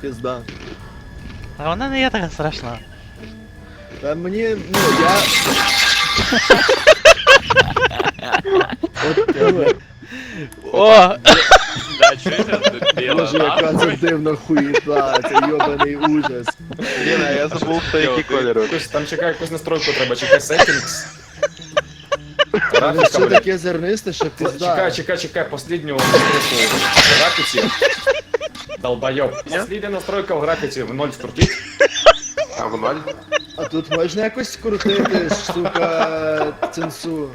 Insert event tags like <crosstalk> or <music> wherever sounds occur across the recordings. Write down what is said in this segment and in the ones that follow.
пізда. А вона не є така страшна. Та мені, ну, я... От, але, О! Да, чуєте, тут біло. Боже, яка це дивна хуєта, це йобаний ужас. Діна, я забув, хто який колір. Хтось там чекає якусь настройку треба, чекай settings. Воно Графіка, все блядь. таке зернисте, що пізда. Чекай, чекай, чекай, последнюю настройку в Графіці. Долбойоб. Последня настройка в графіці в ноль скрутить. А в ноль? А тут можна якось скрутити, сука, цензу.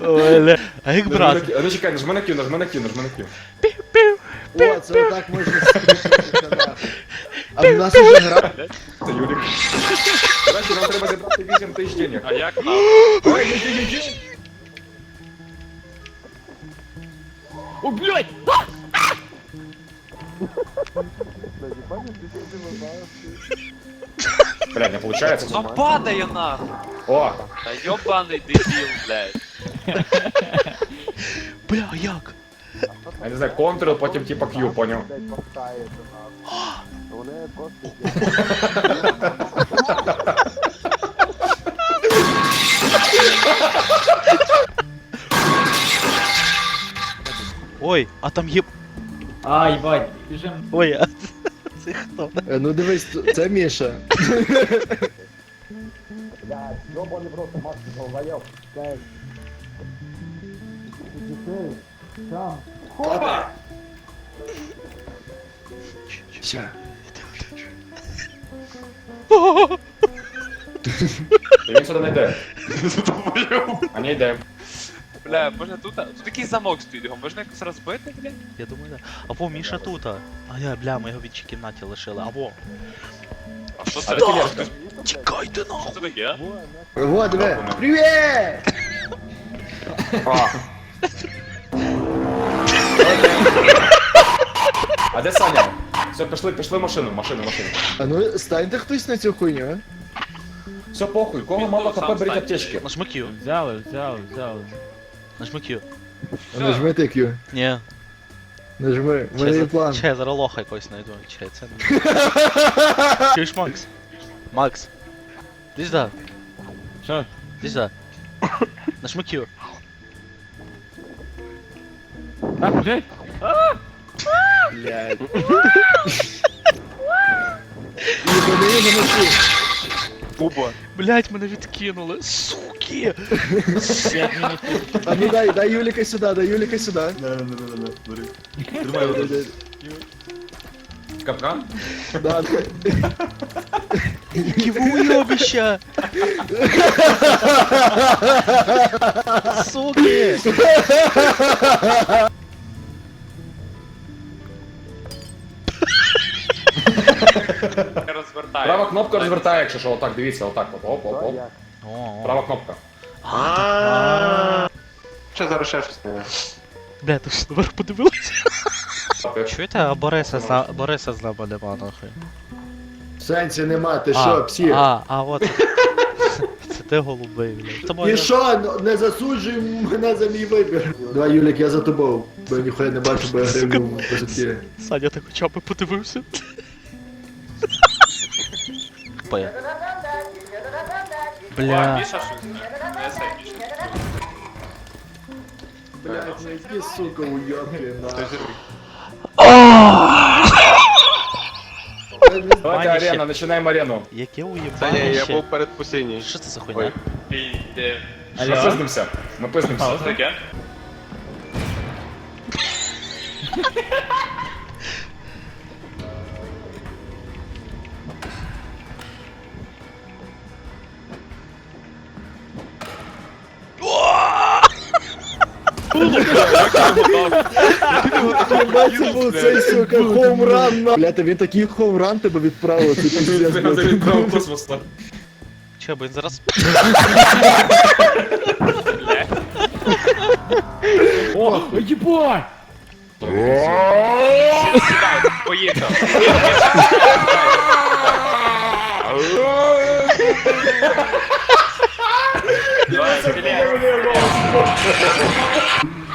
Оля. А як брат? А ну чекай, нажми на Q, нажми на Q, нажми на Q. О, це отак можна скрутити. А в нас уже гра... Це Юрик. Короче, нам треба зібрати 8 тисяч денег. А як нам? Ой, ні, ні, ні, ні. О, блядь! Блядь, не получается. Ну падає нахуй! О, Та йобаний дебіл, блядь. Бля, а як? я не знаю, Ctrl, потім типа Q, понял. Ой, а там є. А, їбать, біжим. Ой, а <laughs> це хто? Е, Ну дивись, це Міша. Ща. Та Він сюди не йде. <laughs> А не йде. Бля, можна тут. Тут такий замок стоїть, його можна якось розбити, блядь? Я думаю, да. Або Міша тут. А А я, бля, ми його в іншій кімнаті лишили. Або. А що А це? де тележка? Чекайте Що нахуй. це таке? Вот, диви. Привіт! А де Саня? Все, пішли, пішли в машину, машину, машину. А ну станьте хтось на цю хуйню. а? Все похуй, кого мало хп, беріть аптечки. Нажми Q. Взяли, взяли, взяли. Нажми Q. А Нажми ти Q. Ні. Нажми. У мене є план. Чай, зараз лоха якось знайду. Чай, це не. <laughs> Чуєш, Макс? Макс. Ти сюди. Що? Ти сюди. Нажми Q. А, блядь? Блядь. Єбаний на носі. Куба. Блять, мене відкинули. Суки! П'ять мінус. А ну дай, дай Юліка сюди, дай Юліка сюди. Тримай його. Капкан? Да, Які ви уйобища! Суки! <laughs> Не розвертаю. Права кнопка розвертає, якщо що, отак, дивіться, отак, от, оп, оп, оп. О, о. Права кнопка. Ще зараз ще щось. Бля, ти ж наверх подивилися? Ти- Чуєте, а Бориса зна... Бориса з нами нема нахуй. Сенсі нема, ти А, що, псі? А, а от. <laughs> Це ти голубий, блядь. І що, Ну, не засуджуй мене за мій вибір. Давай, Юлік, я за тобою. Бо я ніхуя не бачу, бо я граю в позитиві. Саня так хоча б подивився. Пе. О, Бля. Міша щось. Не цей Міша. Блядь, ну які, сука, уйобки, нахуй. Давайте Маніще. арена, починаємо арену. Яке Саня, я уєбанище. був перед посінній. Що це за Ой. хуйня? Піде. Ми Алло? пиздимося. Ми пиздимося. Що <laughs> це таке? Це був цей, сука, хоумран, на. Бля, та він такий хоумран тебе відправив, це піздець, <laughs> Це блядь. відправив космоса. Че, бо він зараз. <laughs> О, їбать! Сідай, поїхав. Давай, стріляй. <laughs>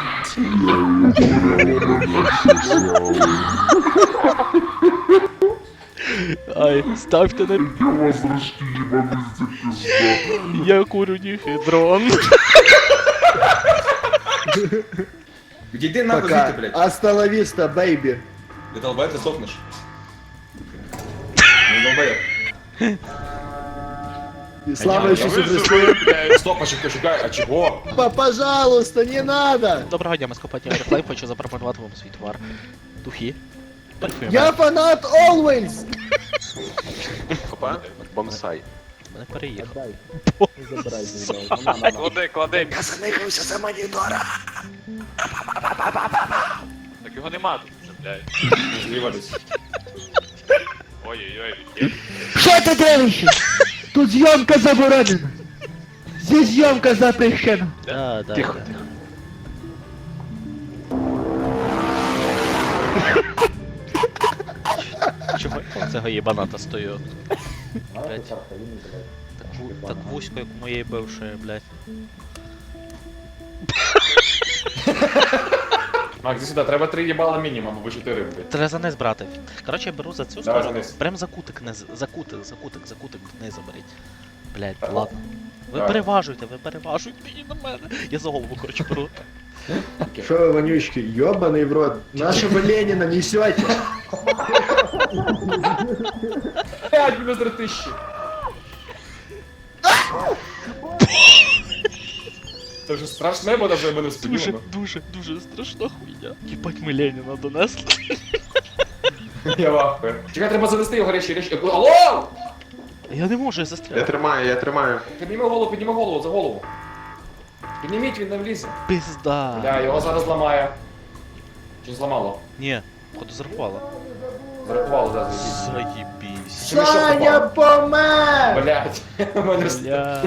Ай, ставте на... Я курю ніхи дрон. Відійди нахуй звідти, Пока. блядь. Остановиста, бейби. Ти долбаєш, ти сохнеш. Не долбаєш. И слава Вижу, Христу. Стоп, почекай, чекай, а чого? Па- Пожалуйста, не надо. Доброго дня, ми з компанії Reflame, хочу запропонувати вам свій товар. Духи. Парфюми. Я фанат always. Опа, бонсай. Мене переїхав. Клади, клади. Я заникався за монітора. Так його нема тут вже, блядь. Зліва. Ой-ой-ой. Що ти дивишся? Тут зйомка заборонена. Зі зйомка запрещена. Да, да, Тихо, да. тихо. Чого я цього єбаната стою? Блять. Так, ву- так вузько, як у моєї бившої, блять. <laughs> Мак, іди сюди, треба три їбала мінімум, або чотири, блядь. Треба за низ брати. Коротше, я беру за цю Давай сторону. за низ. Прям за кутик, не з- за кутик, за кутик, за кутик донизу беріть. Блять, Так. ладно. Ви Давай. переважуйте, ви переважуйте її на мене. Я за голову, коротше, беру. Что вы, вонючки, ёбаный в рот. Нашего Ленина несете. Блядь, мінус три тисячі. Це вже страшне, бо навіть мене Дуже, сподівано. дуже, дуже страшна хуйня. Їбать ми Леніна донесли. Я вахую. Чекай, треба завести його речі, речі. Алло! Я не можу, я Я застряг. тримаю, я тримаю. Підніми голову, підніми голову, за голову. Підніміть, він не влізе. Пизда. Бля, його зараз зламає. Чи зламало? Ні, походу зарахувала. Зарахувало, да, заєбісь. Заєбісь. Саня помер. Блядь, <laughs> мене с- Бля.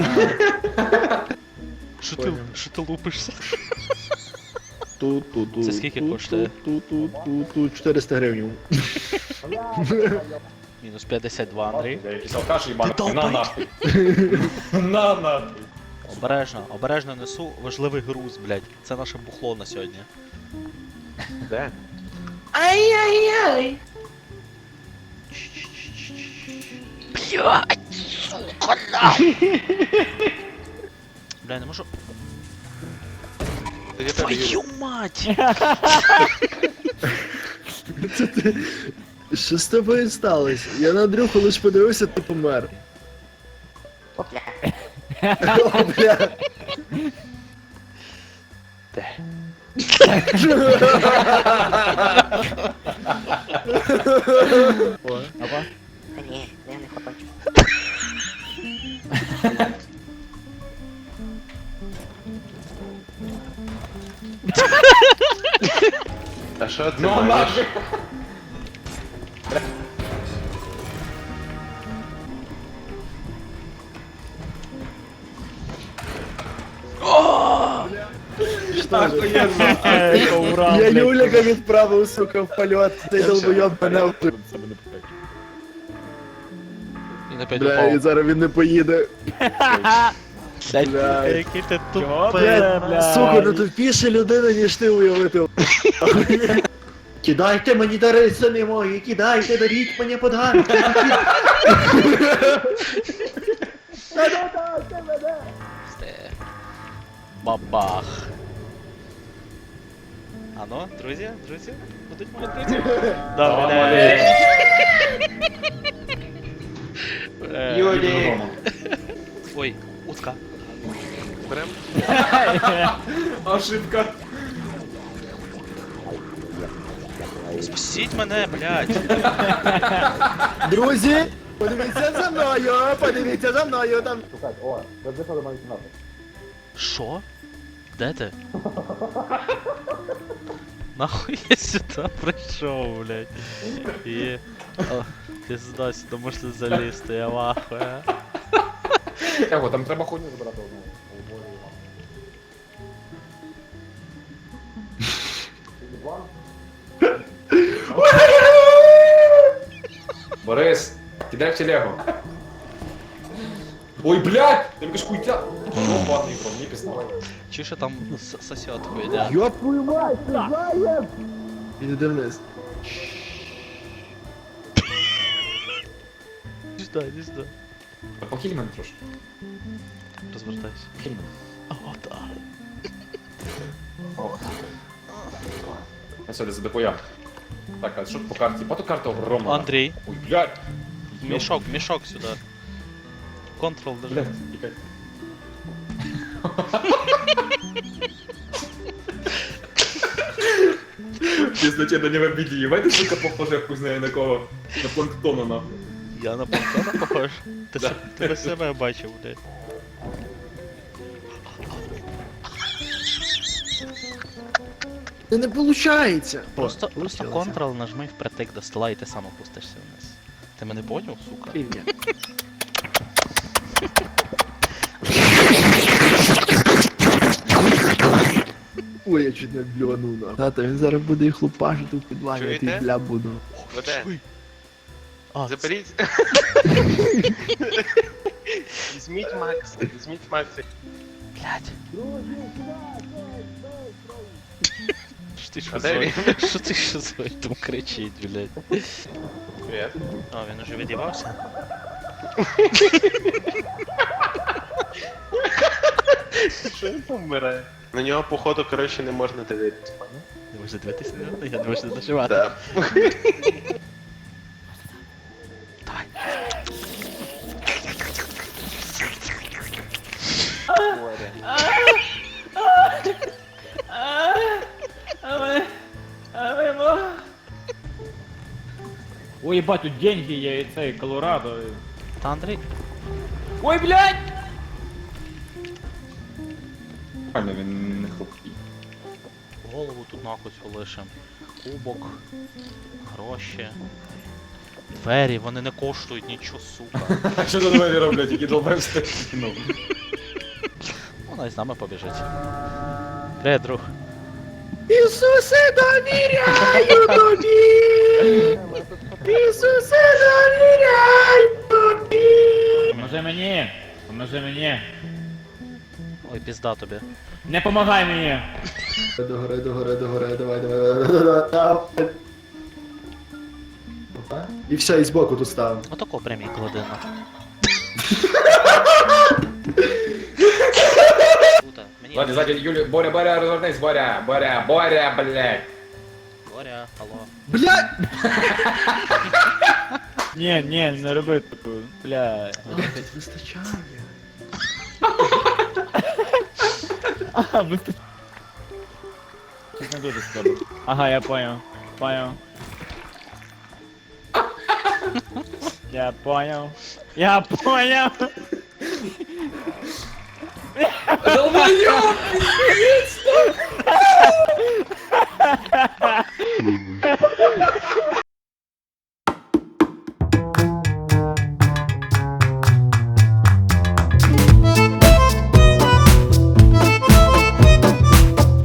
Що ти, що ти лупишся? Тут, тут, тут. Це скільки коштує? Тут, тут, тут, тут, 400 гривень. Мінус 52, Андрій. Алкаш їбаний. На нахуй. На нахуй. Обережно, обережно несу важливий груз, блядь. Це наше бухло на сьогодні. Де? Ай-яй-яй. <laughs> Бля, не можу. Я тебе. Твою мать! Це <laughs> ти... Що з тобою сталося? Я на Андрюху лиш подивився, ти помер. О, бля. <laughs> що ти Ну маєш? нахуй. Я Юліка відправив, сука, в польот. Цей долбойоб мене вбив. Опять Бля, і упав. зараз він не поїде. Блядь, Бля. який ти тупий. сука, ну тупіша людина, ніж ти уявити. Кидайте мені дари, сини мої, кидайте, даріть мені подарки. Сте. Бабах. Ано, друзі, друзі, будуть друзі. Добре, Добре. Юлі. Ой, утка. Берем? <laughs> Ошибка. Спасіть мене, блядь. Друзі, подивіться за мною, подивіться за мною там. Що? Де ти? Нахуй я сюди прийшов, блядь. І... О, пізда, сюди можна залізти, я вахуя. Его, там треба хуйню забрати одну. <laughs> Борис, кидай в телегу. Ой, блядь! Там якась хуйня. Ну, ладно, Ігор, мені пізна. Чи що там сосет хуйня? Ёб твою мать, ти знаєш? Іди вниз. сюди, іди сюди. Похиль мене трошки. Розвертайся. Похиль мене. О, так. О. Я сюди задепоя. Так, а що по карті? По ту карту огромна. Андрій, Ой, блядь. мішок, мішок сюди. Контрол держи. Блядь, тікай. Після тебе не в обіді, їбать, сука, похоже, хуй знає на кого. На планктона, нахуй. Я на Панкона похож? Ти, Да. с- ти би себе бачив, блядь. Це не виходить. Просто, просто контрол нажми впритик до стола і ти сам опустишся вниз. Ти мене поняв, сука? Ой, я чуть не блюванув на. Тата, він зараз буде їх лупашити в підвалі, я Чуєте? ти бля буду. Веде. А, це- Заберіть. Візьміть Макс, візьміть Макс. блядь. Що ти А де він? шизоїд? Що ти шизоїд там кричить, блядь? Привіт. А, він уже від'їбався? Що він помирає? На нього, походу, коротше, не можна дивитися. Не можна дивитися? Я не можу наживати. Так. Ой, ебать, тут деньги є, і цей Колорадо. Та Андрій, Ой, блядь! Нормально, він не хлопкий. голову тут нахуй лишим. Кубок, гроші. Двері, вони не коштують нічого, сука. А <laughs> що тут двері роблять, які долбаємося? Вона і з нами побіжить. Привіт, друг. Ісусе, довіряю тобі! Ісусе, довіряю тобі! Поможи мені! Поможи мені! Ой, пізда тобі. Не помагай мені! Догори, догори, догори, давай, давай, давай, давай. Опа. І все, і збоку тут ставимо. Отако прямій клади на. Круто. Мені Ладно, ззаді Юлі, Боря, Боря, розвернись, Боря, Боря, Боря, блядь. Боря, алло. Блядь! <laughs> Ні, ні, не роби таку. Бля. Блядь, вистачає. <laughs> Ага, вистачить. Щось не дуже скоро. Ага, я понял. Понял. <laughs> Я понял. Я Dobra, nie jest to!